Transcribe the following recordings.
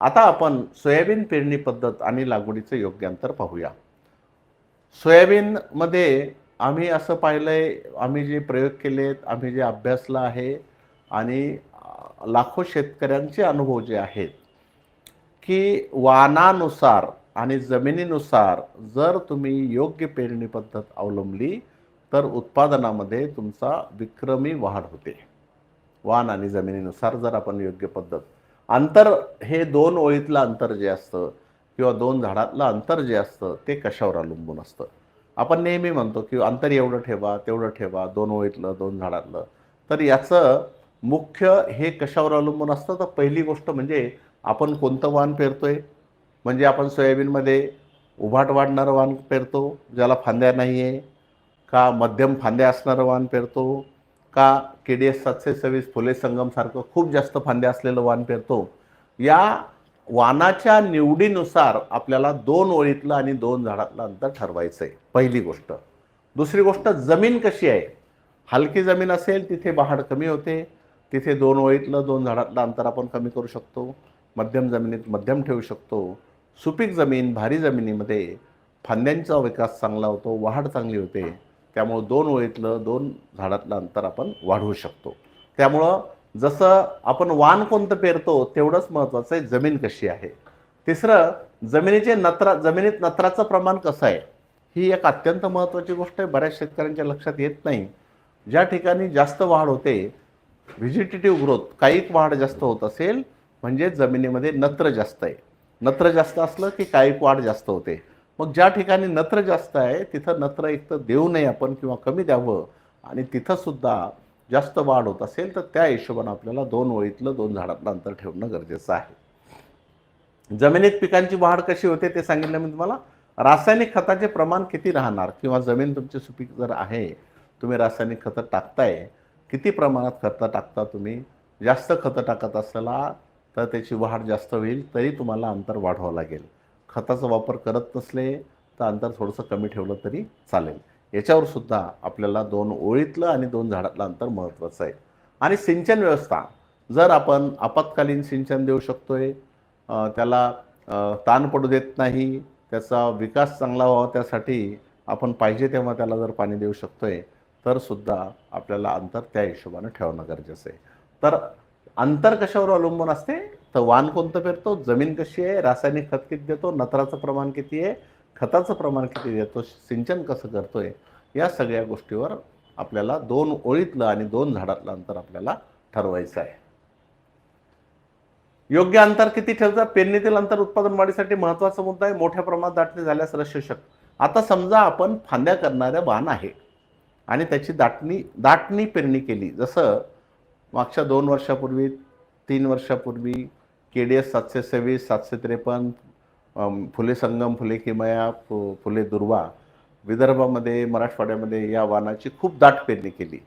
आता आपण सोयाबीन पेरणी पद्धत आणि लागवडीचं योग्य अंतर पाहूया. सोयाबीनमध्ये आम्ही असं पाहिलं आहे आम्ही जे प्रयोग केलेत आम्ही जे अभ्यासलं आहे आणि लाखो शेतकऱ्यांचे अनुभव जे आहेत की वानानुसार आणि जमिनीनुसार जर तुम्ही योग्य पेरणी पद्धत अवलंबली तर उत्पादनामध्ये तुमचा विक्रमी वाढ होते. वान आणि जमिनीनुसार जर आपण योग्य पद्धत अंतर हे दोन ओळीतलं अंतर जे असतं किंवा दोन झाडातलं अंतर जे असतं ते कशावर अवलंबून असतं? आपण नेहमी म्हणतो की अंतर एवढं ठेवा तेवढं ठेवा दोन ओळीतलं दोन झाडातलं. तर याचं मुख्य हे कशावर अवलंबून असतं? तर पहिली गोष्ट म्हणजे आपण कोणतं वाण पेरतोय? म्हणजे आपण सोयाबीनमध्ये उभाट वाढणारं वाण पेरतो ज्याला फांद्या नाही आहे का मध्यम फांद्या असणारं वाण पेरतो का के डी एस सातशे सव्वीस फुले संगमसारखं खूप जास्त फांद्या असलेलं वाण पेरतो? या वानाच्या निवडीनुसार आपल्याला दोन ओळीतलं आणि दोन झाडातलं अंतर ठरवायचं आहे पहिली गोष्ट. दुसरी गोष्ट जमीन कशी आहे? हलकी जमीन असेल तिथे बहाड कमी होते. तिथे दोन ओळीतलं दोन झाडातलं अंतर आपण कमी करू शकतो. मध्यम जमिनीत मध्यम ठेवू शकतो. सुपीक जमीन भारी जमिनीमध्ये फांद्यांचा विकास चांगला होतो वाढ चांगली होते. त्यामुळं दोन ओळीतलं दोन झाडातलं अंतर आपण वाढवू शकतो. त्यामुळं जसं आपण वाण कोणतं पेरतो तेवढंच महत्त्वाचं आहे जमीन कशी आहे. तिसरं जमिनीचे नत्रा जमिनीत नत्राचं प्रमाण कसं आहे ही एक अत्यंत महत्त्वाची गोष्ट आहे बऱ्याच शेतकऱ्यांच्या लक्षात येत नाही. ज्या ठिकाणी जास्त वाढ होते व्हिजिटेटिव्ह ग्रोथ कायिक वाढ जास्त होत असेल म्हणजे जमिनीमध्ये नत्र जास्त आहे. नत्र जास्त असलं की कायिक वाढ जास्त होते. मग ज्या ठिकाणी नत्र जास्त आहे तिथं नत्र एक तर देऊ नये आपण किंवा कमी द्यावं. आणि तिथंसुद्धा जास्त वाढ होत असेल तर त्या हिशोबानं आपल्याला दोन ओळीतलं दोन झाडातलं अंतर ठेवणं गरजेचं आहे. जमिनीत पिकांची वाढ कशी होते ते सांगितलं मी तुम्हाला. रासायनिक खताचे प्रमाण किती राहणार? किंवा जमीन तुमची सुपीक जर आहे तुम्ही रासायनिक खतं टाकताय किती प्रमाणात खतं टाकता तुम्ही? जास्त खतं टाकत असला तर त्याची वाढ जास्त होईल तरी तुम्हाला अंतर वाढवावं लागेल. खताचा वापर करत नसले तर अंतर थोडंसं कमी ठेवलं तरी चालेल. याच्यावर सुद्धा आपल्याला दोन ओळीतलं आणि दोन झाडातलं अंतर महत्त्वाचं आहे. आणि सिंचन व्यवस्था जर आपण आपत्कालीन सिंचन देऊ शकतो आहे त्याला ताण पडू देत नाही त्याचा विकास चांगला व्हावा त्यासाठी आपण पाहिजे तेव्हा त्याला जर पाणी देऊ शकतोय तर सुद्धा आपल्याला अंतर त्या हिशोबानं ठेवणं गरजेचं आहे. तर अंतर कशावर अवलंबून असते? तर वाण कोणतं पेरतो? जमीन कशी आहे? रासायनिक खत किती देतो? नत्राचं प्रमाण किती आहे? खताचं प्रमाण किती देतो? सिंचन कसं करतोय? या सगळ्या गोष्टीवर आपल्याला दोन ओळीतलं आणि दोन झाडातलं अंतर आपल्याला ठरवायचं आहे. योग्य अंतर किती ठेवतात पेरणीतील अंतर उत्पादन वाढीसाठी महत्त्वाचा मुद्दा आहे. मोठ्या प्रमाणात दाटणी झाल्यास रसशोषक आता समजा आपण फांद्या करणाऱ्या वाण आहे आणि त्याची दाटणी दाटणी पेरणी केली. जसं मागच्या दोन वर्षापूर्वी तीन वर्षापूर्वी के डी एस सातशे सव्वीस सातशे त्रेपन्न फुले संगम फुले किमया फु फुले दुर्वा विदर्भामध्ये मराठवाड्यामध्ये या वाणाची खूप दाट पेरणी केली.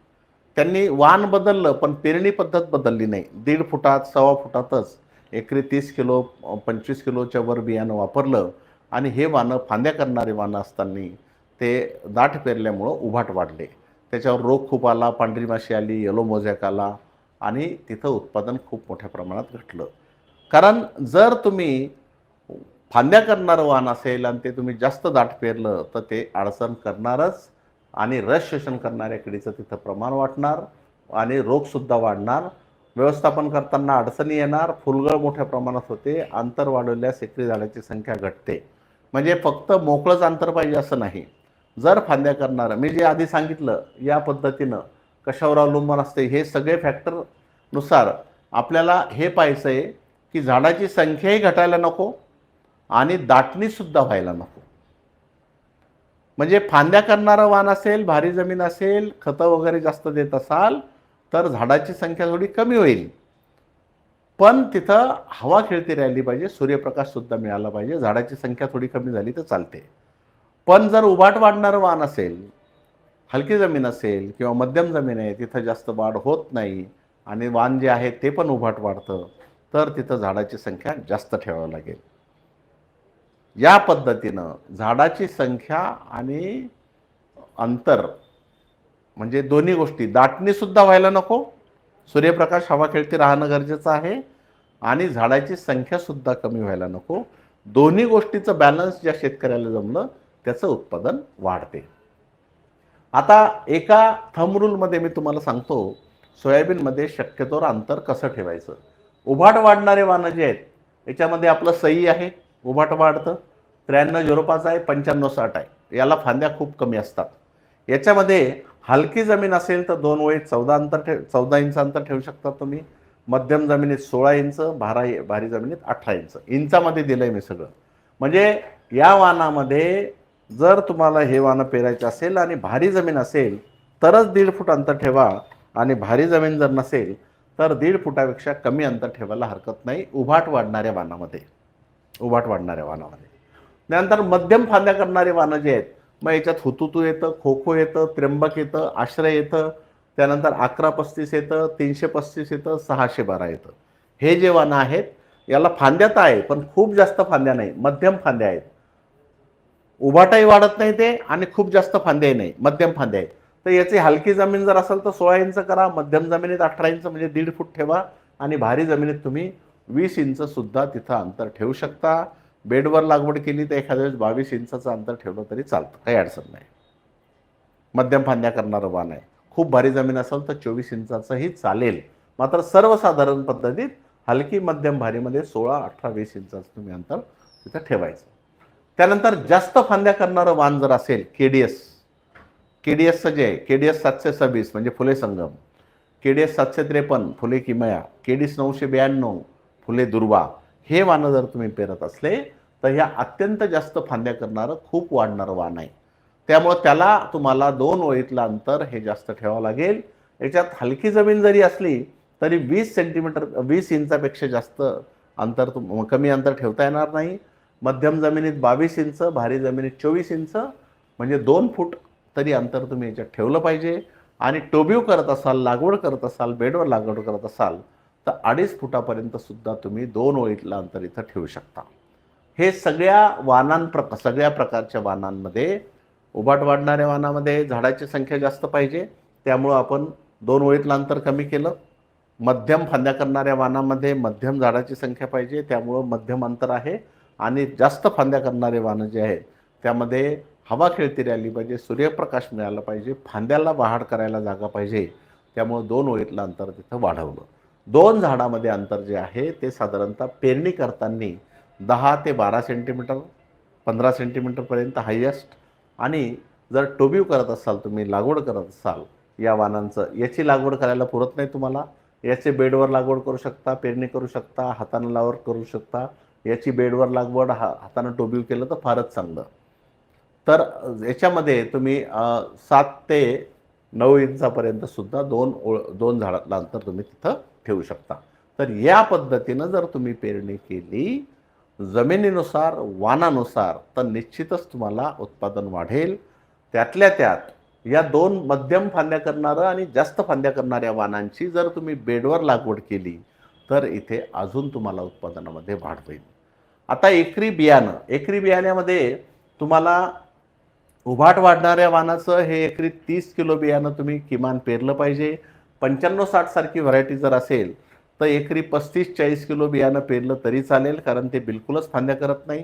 त्यांनी वाण बदललं पण पेरणी पद्धत बदलली नाही. दीड फुटात सव्वा फुटातच एकरी तीस किलो पंचवीस किलोच्या वर बियाणं वापरलं आणि हे वाणं फांद्या करणारे वाणं असताना ते दाट पेरल्यामुळं उभाट वाढले. त्याच्यावर रोग खूप आला पांढरी माशी आली येलो मोझॅक आला आणि तिथं उत्पादन खूप मोठ्या प्रमाणात घटलं. कारण जर तुम्ही फांद्या करणारं वाहन असेल आणि ते तुम्ही जास्त दाट पेरलं तर ते अडचण करणारच आणि रस शोषण करणाऱ्या किडीचं तिथं प्रमाण वाढणार आणि रोगसुद्धा वाढणार. व्यवस्थापन करताना अडचणी येणार फुलगळ मोठ्या प्रमाणात होते अंतर वाढवल्या एकरी झाडाची संख्या घटते. म्हणजे फक्त मोकळंच अंतर पाहिजे असं नाही. जर फांद्या करणारं मी जे आधी सांगितलं या पद्धतीनं कशावर अवलंबून असते हे सगळे फॅक्टरनुसार आपल्याला हे पाहायचं आहे की झाडाची संख्याही घटायला नको आणि दाटणीसुद्धा व्हायला नको. म्हणजे फांद्या करणारं वाण असेल भारी जमीन असेल खतं वगैरे जास्त देत असाल तर झाडाची संख्या थोडी कमी होईल. पण तिथं हवा खेळती राहिली पाहिजे सूर्यप्रकाशसुद्धा मिळाला पाहिजे झाडाची संख्या थोडी कमी झाली तर चालते. पण जर उभाट वाढणारं वाण असेल हलकी जमीन असेल किंवा मध्यम जमीन आहे तिथं जास्त वाढ होत नाही आणि वाण जे आहे ते पण उभाट वाढतं. तर तिथं झाडाची संख्या जास्त ठेवावं लागेल. या पद्धतीनं झाडाची संख्या आणि अंतर म्हणजे दोन्ही गोष्टी दाटणीसुद्धा व्हायला नको. सूर्यप्रकाश हवा खेळती राहणं गरजेचं आहे आणि झाडाची संख्यासुद्धा कमी व्हायला नको. दोन्ही गोष्टीचं बॅलन्स ज्या शेतकऱ्याला जमलं त्याचं उत्पादन वाढते. आता एका थंब रूलमध्ये मी तुम्हाला सांगतो सोयाबीनमध्ये शक्यतोवर अंतर कसं ठेवायचं? उभाट वाढणारे वाहनं जे आहेत याच्यामध्ये आपलं सई आहे उभाट वाढतं. त्र्याण्णव झिरो पाच आहे पंच्याण्णव साठ आहे. याला फांद्या खूप कमी असतात. याच्यामध्ये हलकी जमीन असेल तर दोन ओळीत चौदा अंतर ठेव चौदा इंच अंतर ठेवू शकता तुम्ही. मध्यम जमिनीत सोळा इंच भारा भारी जमिनीत अठरा इंच. इंचामध्ये दिलं आहे मी सगळं. म्हणजे या वाहनामध्ये जर तुम्हाला हे वाहनं पेरायचं असेल आणि भारी जमीन असेल तरच दीड फूट अंतर ठेवा. आणि भारी जमीन जर नसेल तर दीड फुटापेक्षा कमी अंतर ठेवायला हरकत नाही. उभाट वाढणाऱ्या वाहनामध्ये उभाट वाढणाऱ्या वाहनामध्ये त्यानंतर मध्यम फांद्या करणारे वाहनं जे आहेत मग याच्यात हुतुतू येतं खो खो येतं त्र्यंबक येतं आश्रय येतं त्यानंतर अकरा पस्तीस येतं तीनशे पस्तीस येतं सहाशे बारा येतं. हे जे वाहनं आहेत याला फांद्या तर आहे पण खूप जास्त फांद्या नाही. मध्यम फांद्या आहेत. उभाटाही वाढत नाही ते आणि खूप जास्त फांद्याही नाही. मध्यम फांद्या आहेत. तर याची हलकी जमीन जर असेल तर सोळा इंच करा मध्यम जमिनीत अठरा इंच म्हणजे दीड फूट ठेवा आणि भारी जमिनीत तुम्ही वीस इंच सुद्धा तिथं अंतर ठेवू शकता. बेडवर लागवड केली तर एखाद्या वेळेस बावीस इंचाचं अंतर ठेवलं तरी चालतं काही अडचण नाही. मध्यम फांद्या करणारं वाण आहे. खूप भारी जमीन असेल तर चोवीस इंचाचंही चालेल. मात्र सर्वसाधारण पद्धतीत हलकी मध्यम भारीमध्ये सोळा अठरा वीस इंचाचं तुम्ही अंतर तिथं ठेवायचं. त्यानंतर जास्त फांद्या करणारं वाण जर असेल K D S K D एसचं जे आहे के डी एस सातशे सव्वीस म्हणजे फुले संगम के डी एस सातशे त्रेपन्न फुले किमया के डी एस नऊशे ब्याण्णव फुले दुर्वा हे वाणं जर तुम्ही पेरत असले तर ह्या अत्यंत जास्त फांद्या करणारं खूप वाढणारं वाण आहे. त्यामुळं त्याला तुम्हाला दोन ओळीतलं अंतर हे जास्त ठेवावं लागेल. याच्यात हलकी जमीन जरी असली तरी वीस सेंटीमीटर वीस इंचापेक्षा जास्त अंतर तुम कमी अंतर ठेवता येणार नाही. मध्यम जमिनीत बावीस इंच भारी जमिनीत चोवीस इंच म्हणजे दोन फूट तरी अंतर तुम्ही याच्यात ठेवलं पाहिजे. आणि टोबीव करत असाल लागवड करत असाल बेडवर लागवड करत असाल तर अडीच फुटापर्यंत सुद्धा तुम्ही दोन ओळीतलं अंतर इथं ठेवू शकता. हे सगळ्या वाहनांप्रक सगळ्या प्रकारच्या वानांमध्ये उभाट वाढणाऱ्या वानामध्ये झाडाची संख्या जास्त पाहिजे. त्यामुळं आपण दोन ओळीतलं अंतर कमी केलं. मध्यम फांद्या करणाऱ्या वानामध्ये मध्यम झाडाची संख्या पाहिजे. त्यामुळं मध्यम अंतर आहे. आणि जास्त फांद्या करणारे वानं जे आहेत त्यामध्ये हवा खेळती राहिली पाहिजे सूर्यप्रकाश मिळाला पाहिजे फांद्याला बहाड करायला जागा पाहिजे त्यामुळं दोन ओळीतलं अंतर तिथं वाढवलं. दोन झाडामध्ये अंतर जे आहे ते साधारणतः पेरणी करताना दहा ते बारा सेंटीमीटर पंधरा सेंटीमीटरपर्यंत हायेस्ट आणि जर टोबीव करत असाल तुम्ही लागवड करत असाल या वानांचं याची लागवड करायला पुरत नाही तुम्हाला. याचे बेडवर लागवड करू शकता पेरणी करू शकता हातानं लावड करू शकता. याची बेडवर लागवड हा हातानं टोबीव केलं तर फारच चांगलं. तर याच्यामध्ये तुम्ही सात ते नऊ इंचापर्यंत सुद्धा दोन ओळ दोन झाडातलं अंतर तुम्ही तिथं ठेवू शकता. तर या पद्धतीनं जर तुम्ही पेरणी केली जमिनीनुसार वानानुसार तर निश्चितच तुम्हाला उत्पादन वाढेल. त्यातल्या त्यात या दोन मध्यम फांद्या करणारं आणि जास्त फांद्या करणाऱ्या वानांची जर तुम्ही बेडवर लागवड केली तर इथे अजून तुम्हाला उत्पादनामध्ये वाढ होईल. आता एकरी बियाणं एकरी बियाण्यामध्ये तुम्हाला उभाट वाढणाऱ्या वाणाचं हे एकरी तीस किलो बियाणं तुम्ही किमान पेरलं पाहिजे. पंच्याण्णव साठ सारखी व्हरायटी जर असेल तर एकरी पस्तीस चाळीस किलो बियाणं पेरलं तरी चालेल कारण ते बिलकुलच फांद्या करत नाही.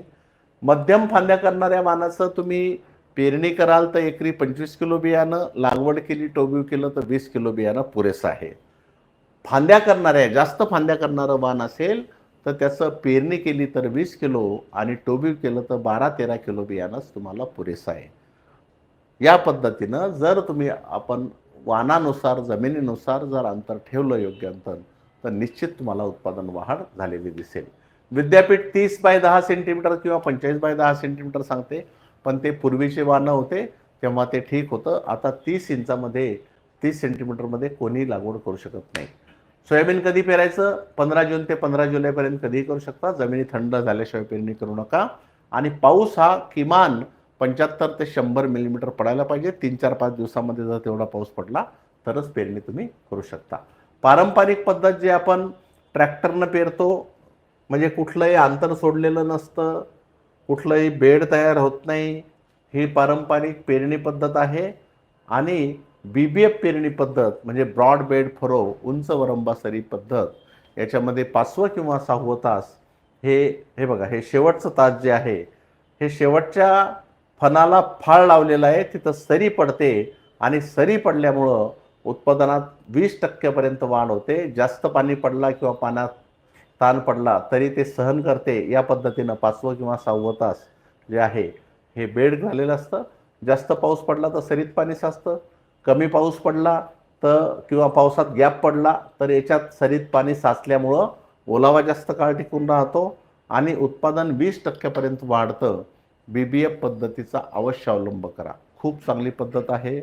मध्यम फांद्या करणाऱ्या वाणाचं तुम्ही पेरणी कराल तर एकरी पंचवीस किलो बियाणं लागवड केली टोबीव केलं तर वीस किलो बियाणं पुरेसं आहे. फांद्या करणाऱ्या जास्त फांद्या करणारं वाण असेल तर त्याचं पेरणी केली तर वीस किलो आणि टोबीव केलं तर बारा तेरा किलो बियाणंच तुम्हाला पुरेसं आहे. या पद्धतीनं जर तुम्ही आपण वाहनानुसार जमिनीनुसार जर अंतर ठेवलं योग्य अंतर तर निश्चित तुम्हाला उत्पादन वाढ झालेली दिसेल. विद्यापीठ तीस बाय दहा सेंटीमीटर किंवा पंचेचाळीस बाय दहा सेंटीमीटर सांगते पण ते पूर्वीचे वाहनं होते तेव्हा ते ठीक होतं. आता तीस इंचामध्ये तीस सेंटीमीटरमध्ये कोणी लागवड करू शकत नाही. सोयाबीन कधी पेरायचं? पंधरा जून ते पंधरा जुलैपर्यंत कधीही करू शकता. जमिनी थंड झाल्याशिवाय पेरणी करू नका. आणि पाऊस हा किमान पंच्याहत्तर ते शंभर मिलीमीटर पडायला पाहिजे. तीन चार पाच दिवसामध्ये जर तेवढा पाऊस पडला तरच पेरणी तुम्ही करू शकता. पारंपरिक पद्धत जे आपण ट्रॅक्टरनं पेरतो म्हणजे कुठलंही अंतर सोडलेलं नसतं कुठलंही बेड तयार होत नाही ही पारंपरिक पेरणी पद्धत आहे. आणि बी बी एफ पेरणी पद्धत म्हणजे ब्रॉड बेड फरो उंच वरंबासरी पद्धत याच्यामध्ये पाचवं किंवा सहावं तास हे हे बघा हे शेवटचं तास जे आहे हे शेवटच्या फणाला फाळ लावलेला आहे तिथं सरी पडते आणि सरी पडल्यामुळं उत्पादनात वीस टक्क्यापर्यंत वाढ होते. जास्त पाणी पडला किंवा पाण्यात ताण पडला तरी ते सहन करते. या पद्धतीनं पाचवं किंवा सहावं तास जे आहे हे बेड झालेलं असतं. जास्त पाऊस पडला तर सरीत पाणी साचतं. कमी पाऊस पडला तर किंवा पावसात गॅप पडला तर याच्यात सरीत पाणी साचल्यामुळं ओलावा जास्त काळ टिकून राहतो आणि उत्पादन वीस टक्क्यापर्यंत वाढतं. बी बी एफ पद्धतीचा अवश्य अवलंब करा. खूप चांगली पद्धत आहे.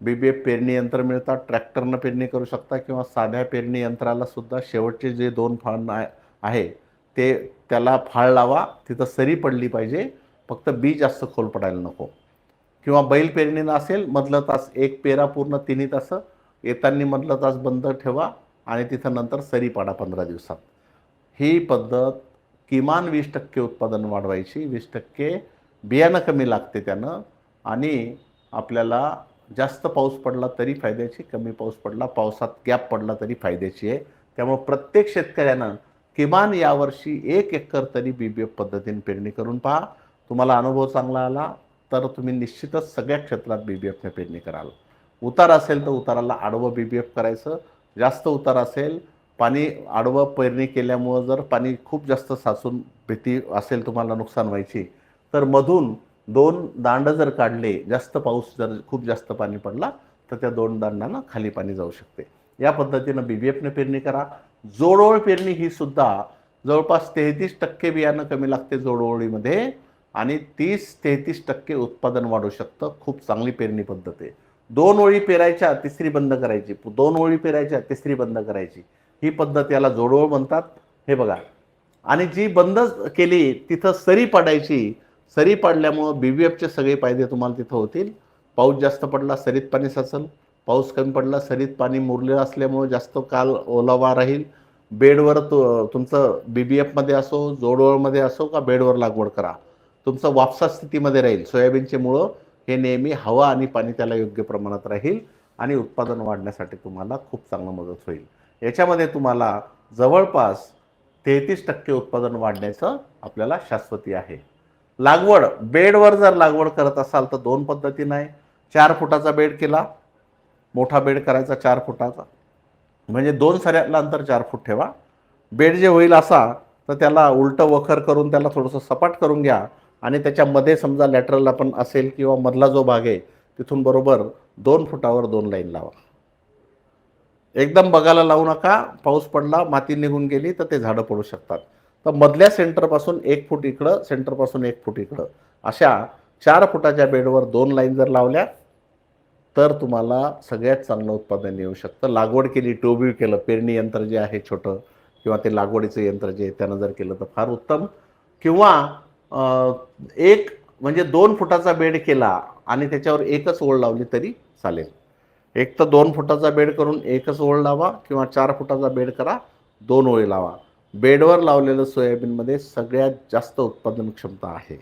बी बी एफ पेरणी यंत्र मिळतात. ट्रॅक्टरनं पेरणी करू शकता किंवा साध्या पेरणी यंत्राला सुद्धा शेवटचे जे दोन फाळ आहे- ते त्याला फाळ लावा. तिथं सरी पडली पाहिजे. फक्त बी जास्त खोल पडायला नको. किंवा बैल पेरणीनं असेल मधलं तास एक पेरा पूर्ण तिन्ही तास येताना मधलं तास बंद ठेवा आणि तिथं नंतर सरी पाडा पंधरा दिवसात. ही पद्धत किमान वीस टक्के उत्पादन वाढवायची वीस टक्के बियाणं कमी लागते त्यानं आणि आपल्याला जास्त पाऊस पडला तरी फायद्याची कमी पाऊस पडला पावसात गॅप पडला तरी फायद्याची आहे. त्यामुळे प्रत्येक शेतकऱ्यानं किमान यावर्षी एक एकर तरी बी बी एफ पद्धतीने पेरणी करून पहा. तुम्हाला अनुभव चांगला आला तर तुम्ही निश्चितच सगळ्या क्षेत्रात बी बी एफने पेरणी कराल. उतार असेल तर उताराला आडवं बी बी एफ करायचं. जास्त उतार असेल पाणी आडवं पेरणी केल्यामुळं जर पाणी खूप जास्त साचून भीती असेल तुम्हाला नुकसान व्हायची तर मधून दोन दांड जर काढले जास्त पाऊस जर खूप जास्त पाणी पडला तर त्या दोन दांडांना खाली पाणी जाऊ शकते. या पद्धतीनं बी बी एफने पेरणी करा. जोडोळ पेरणी ही सुद्धा जवळपास तेहतीस टक्के बियाणं कमी लागते जोडोळीमध्ये आणि तीस तेहतीस टक्के उत्पादन वाढू शकतं. खूप चांगली पेरणी पद्धत आहे. दोन ओळी पेरायच्या तिसरी बंद करायची. दोन ओळी पेरायच्या तिसरी बंद करायची. ही पद्धत याला जोडोळ म्हणतात. हे बघा. आणि जी बंद केली तिथं सरी पडायची. सरी पडल्यामुळं बी बी एफचे सगळे फायदे तुम्हाला तिथं होतील. पाऊस जास्त पडला सरीत पाणी साचल. पाऊस कमी पडला सरीत पाणी मुरलेलं असल्यामुळं जास्त काल ओलावा राहील. बेडवर तु तुमचं बी बी एफमध्ये असो जोडवळमध्ये असो का बेडवर लागवड करा. तुमचं वापसा स्थितीमध्ये राहील. सोयाबीनचे मुळं हे नेहमी हवा आणि पाणी त्याला योग्य प्रमाणात राहील आणि उत्पादन वाढण्यासाठी तुम्हाला खूप चांगलं मदत होईल. याच्यामध्ये तुम्हाला जवळपास तेहतीस टक्के उत्पादन वाढण्याचं आपल्याला शाश्वती आहे. लागवड बेडवर जर लागवड करत असाल तर दोन पद्धतीनं आहे चार फुटाचा बेड केला. मोठा बेड करायचा चार फुटाचा. म्हणजे दोन सऱ्यातलं अंतर चार फूट ठेवा. बेड जे होईल असा तर त्याला उलटं वखर करून त्याला थोडंसं सपाट करून घ्या. आणि त्याच्यामध्ये समजा लॅटरल आपण असेल किंवा मधला जो भाग आहे तिथून बरोबर दोन फुटावर दोन लाईन लावा. एकदम बघायला लावू नका. पाऊस पडला माती निघून गेली तर ते झाडं पडू शकतात. तर मधल्या सेंटरपासून एक फूट इकडं सेंटरपासून एक फूट इकडं. अशा चार फुटाच्या बेडवर दोन लाईन जर लावल्या तर तुम्हाला सगळ्यात चांगलं उत्पादन येऊ शकतं. लागवड केली टोबीव केलं पेरणी यंत्र जे आहे छोटं किंवा ते लागवडीचं यंत्र जे आहे त्यानं जर केलं तर फार उत्तम. किंवा एक म्हणजे दोन फुटाचा बेड केला आणि त्याच्यावर एकच ओळ लावली तरी चालेल. एक तर दोन फुटाचा बेड करून एकच ओळ लावा किंवा चार फुटाचा बेड करा दोन ओळी लावा. बेडवर लावलेलं सोयाबीनमध्ये सगळ्यात जास्त उत्पादन क्षमता आहे.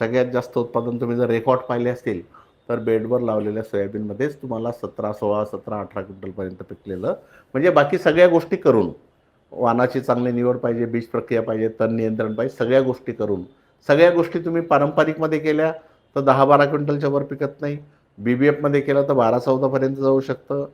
सगळ्यात जास्त उत्पादन तुम्ही जर रेकॉर्ड पाहिले असतील तर बेडवर लावलेल्या सोयाबीनमध्येच तुम्हाला सतरा सोळा सतरा अठरा क्विंटलपर्यंत पिकलेलं म्हणजे बाकी सगळ्या गोष्टी करून वानाची चांगली निवड पाहिजे बीज प्रक्रिया पाहिजे तण नियंत्रण पाहिजे सगळ्या गोष्टी करून. सगळ्या गोष्टी तुम्ही पारंपरिकमध्ये केल्या तर दहा बारा क्विंटलच्या वर पिकत नाही. बी बी एफमध्ये केलं तर बारा चौदापर्यंत जाऊ शकतं.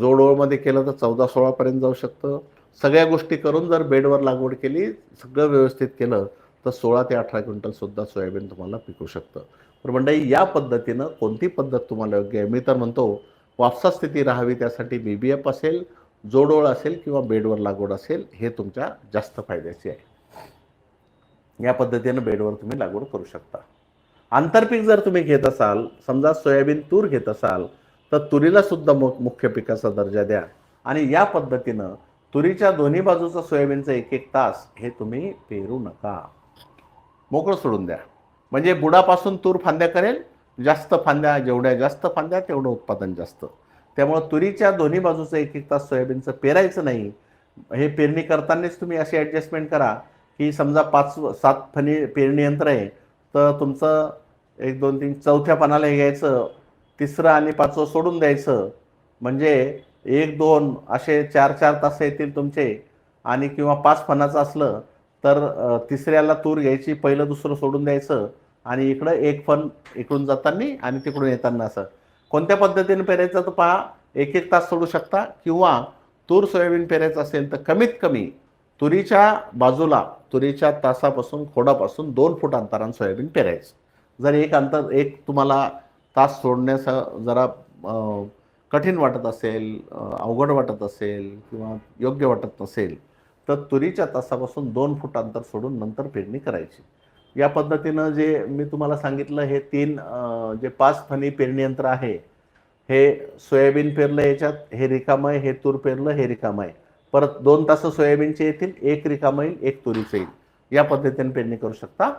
जोडओळमध्ये केलं तर चौदा सोळापर्यंत जाऊ शकतं. सगळ्या गोष्टी करून जर बेडवर लागवड केली सगळं व्यवस्थित केलं तर सोळा ते अठरा क्विंटलसुद्धा सोयाबीन तुम्हाला पिकू शकतं. तर मंडळी या पद्धतीनं कोणती पद्धत तुम्हाला योग्य आहे? मी तर म्हणतो वापसा स्थिती राहावी त्यासाठी बी बी एफ असेल जोडोळ असेल किंवा बेडवर लागवड असेल हे तुमच्या जास्त फायद्याची आहे. या पद्धतीनं बेडवर तुम्ही लागवड करू शकता. आंतरपीक जर तुम्ही घेत असाल समजा सोयाबीन तूर घेत असाल तर तुरीला सुद्धा मु मुख्य पिकाचा दर्जा द्या. आणि या पद्धतीनं तुरीच्या दोन्ही बाजूचा सोयाबीनचा एक एक तास हे तुम्ही पेरू नका. मोकळं सोडून द्या. म्हणजे बुडापासून तूर फांद्या करेल जास्त फांद्या जेवढ्या जास्त फांद्या तेवढं उत्पादन जास्त. त्यामुळं तुरीच्या दोन्ही बाजूचं एक एक तास सोयाबीनचं पेरायचं नाही. हे पेरणी करतानाच तुम्ही अशी ॲडजस्टमेंट करा की समजा पाच सात फणी पेरणी यंत्र आहे तर तुमचं एक दोन तीन चौथ्या पानाला हे घ्यायचं तिसरं आणि पाचवं सोडून द्यायचं. म्हणजे एक दोन असे चार चार तास येतील तुमचे. आणि किंवा पाच पानाचं असलं तर तिसऱ्याला तूर घ्यायची पहिलं दुसरं सोडून द्यायचं. आणि इकडं एक फन इकडून जाताना आणि तिकडून येताना असं. कोणत्या पद्धतीने पेरायचं तर पहा एक एक तास सोडू शकता. किंवा तूर सोयाबीन पेरायचं असेल तर कमीत कमी तुरीच्या बाजूला तुरीच्या तासापासून खोडापासून दोन फूट अंतरानं सोयाबीन पेरायचं. जर एक अंतर एक तुम्हाला तास सोडण्यास जरा कठीण वाटत असेल अवघड वाटत असेल किंवा योग्य वाटत नसेल तर तुरीच्या तासापासून दोन फूट अंतर सोडून नंतर पेरणी करायची. या पद्धतीनं जे मी तुम्हाला सांगितलं हे तीन जे पाच फणी पेरणी यंत्र आहे हे सोयाबीन पेरलं याच्यात हे रिकामं आहे हे तूर पेरलं हे रिकामं आहे. परत दोन तास सोयाबीनचे येतील एक रिकामं येईल एक तुरीचं येईल. या पद्धतीने पेरणी करू शकता